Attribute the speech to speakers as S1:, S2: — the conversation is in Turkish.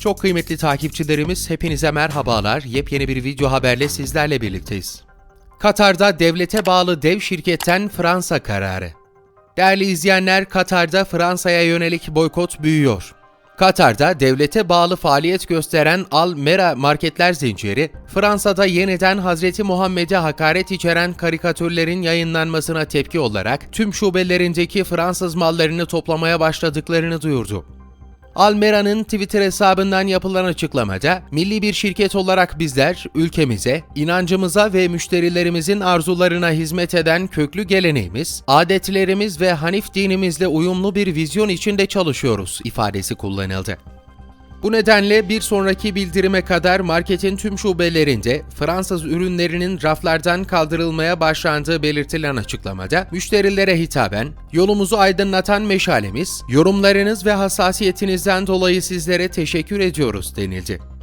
S1: Çok kıymetli takipçilerimiz hepinize merhabalar. Yepyeni bir video haberle sizlerle birlikteyiz. Katar'da devlete bağlı dev şirketten Fransa kararı. Değerli izleyenler, Katar'da Fransa'ya yönelik boykot büyüyor. Katar'da devlete bağlı faaliyet gösteren Al Mera marketler zinciri, Fransa'da yeniden Hazreti Muhammed'e hakaret içeren karikatürlerin yayınlanmasına tepki olarak tüm şubelerindeki Fransız mallarını toplamaya başladıklarını duyurdu. Almera'nın Twitter hesabından yapılan açıklamada, milli bir şirket olarak bizler, ülkemize, inancımıza ve müşterilerimizin arzularına hizmet eden köklü geleneğimiz, adetlerimiz ve Hanif dinimizle uyumlu bir vizyon içinde çalışıyoruz ifadesi kullanıldı. Bu nedenle bir sonraki bildirime kadar marketin tüm şubelerinde Fransız ürünlerinin raflardan kaldırılmaya başlandığı belirtilen açıklamada müşterilere hitaben yolumuzu aydınlatan meşalemiz, yorumlarınız ve hassasiyetinizden dolayı sizlere teşekkür ediyoruz denildi.